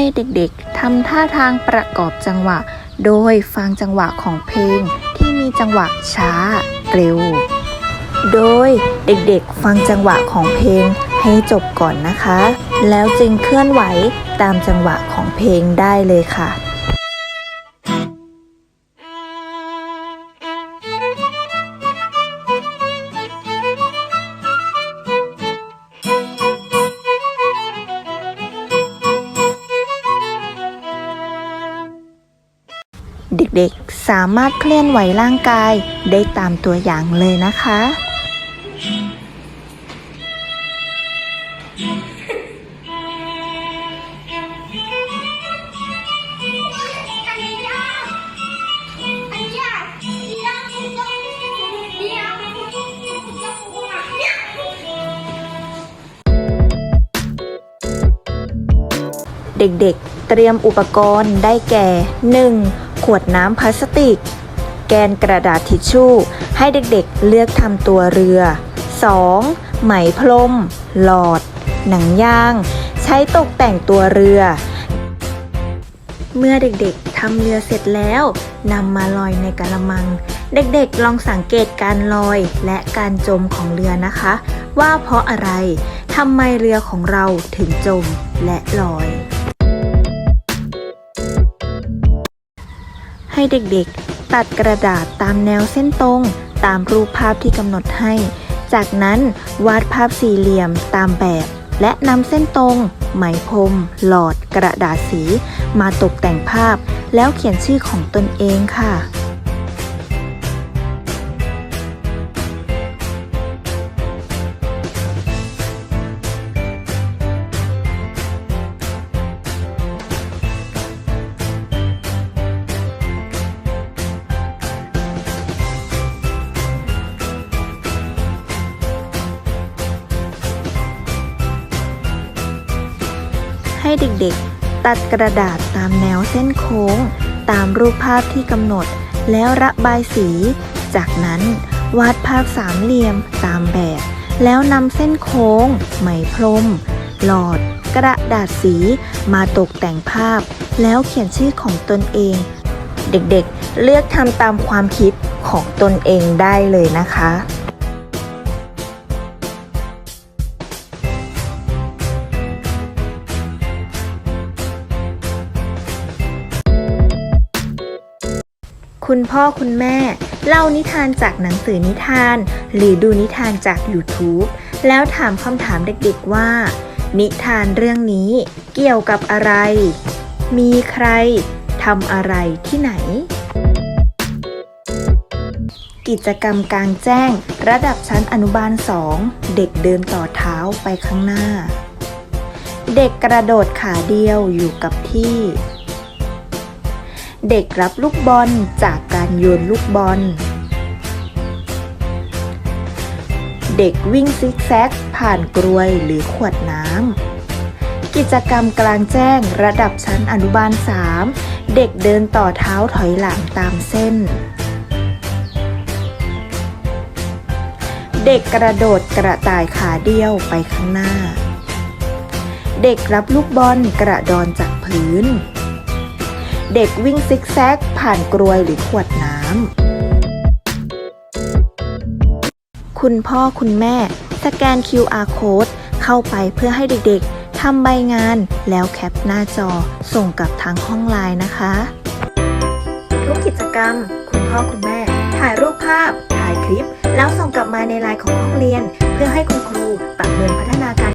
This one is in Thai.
ให้เด็กๆทำท่าทางประกอบจังหวะ โดยฟังจังหวะของเพลงที่มีจังหวะช้าเร็ว โดยเด็กๆฟังจังหวะของเพลงให้จบก่อนนะคะ แล้วจึงเคลื่อนไหวตามจังหวะของเพลงได้เลยค่ะ เด็กๆ สามารถเคลื่อนไหวร่างกายได้ตามตัวอย่างเลยนะคะ เด็กๆ เตรียมอุปกรณ์ได้แก่ 1. ขวดน้ำพลาสติก แกนกระดาษทิชชู่ ให้เด็กๆเลือกทำตัวเรือ 2. ไหมพรม หลอด หนังยาง ใช้ตกแต่งตัวเรือ เมื่อเด็กๆทำเรือเสร็จแล้วนำมาลอยในกระมัง เด็กๆลองสังเกตการลอยและการจมของเรือนะคะ ว่าเพราะอะไรทำไมเรือของเราถึงจมและลอย ให้เด็กๆ ตัดกระดาษตามแนวเส้นตรง ตามรูปภาพที่กำหนดให้ จากนั้นวาดภาพสี่เหลี่ยมตามแบบ และนำเส้นตรง ไหมพรม หลอด กระดาษสี มาตกแต่งภาพ แล้วเขียนชื่อของตนเองค่ะ ให้เด็กๆ ตัดกระดาษตามแนวเส้นโค้ง ตามรูปภาพที่กำหนด แล้วระบายสี จากนั้นวาดภาพสามเหลี่ยมตามแบบ แล้วนำเส้นโค้ง ไหมพรม หลอด กระดาษสีมาตกแต่งภาพ แล้วเขียนชื่อของตนเอง เด็กๆ เลือกทำตามความคิดของตนเองได้เลยนะคะ คุณพ่อคุณแม่ เล่านิทานจากหนังสือนิทาน หรือดูนิทานจาก YouTube แล้วถามคำถามเด็กๆว่า นิทานเรื่องนี้เกี่ยวกับอะไร มีใครทำอะไรที่ไหน กิจกรรมกลางแจ้ง ระดับชั้นอนุบาล 2 เด็กเดินต่อเท้าไปข้างหน้า เด็กกระโดดขาเดียวอยู่กับที่ เด็กรับลูกบอลจากการโยนลูกบอล เด็กวิ่งซิกแซก ผ่านกรวยหรือขวดน้ำ กิจกรรมกลางแจ้งระดับชั้นอนุบาล 3 เด็กเดินต่อเท้าถอยหลังตามเส้น เด็กกระโดดกระต่ายขาเดียวไปข้างหน้า เด็กรับลูกบอลกระดอนจากพื้น เด็กวิ่งซิกแซก ผ่านกรวยหรือขวดน้ำ คุณพ่อคุณแม่ สแกน QR code เข้าไปเพื่อให้เด็กๆทำใบงานแล้วแคปหน้าจอส่งกลับทางห้องไลน์นะคะ ทุกกิจกรรม คุณพ่อคุณแม่ ถ่ายรูปภาพ ถ่ายคลิป แล้วส่งกลับมาในไลน์ของห้องเรียน เพื่อให้คุณครูประเมินพัฒนาการ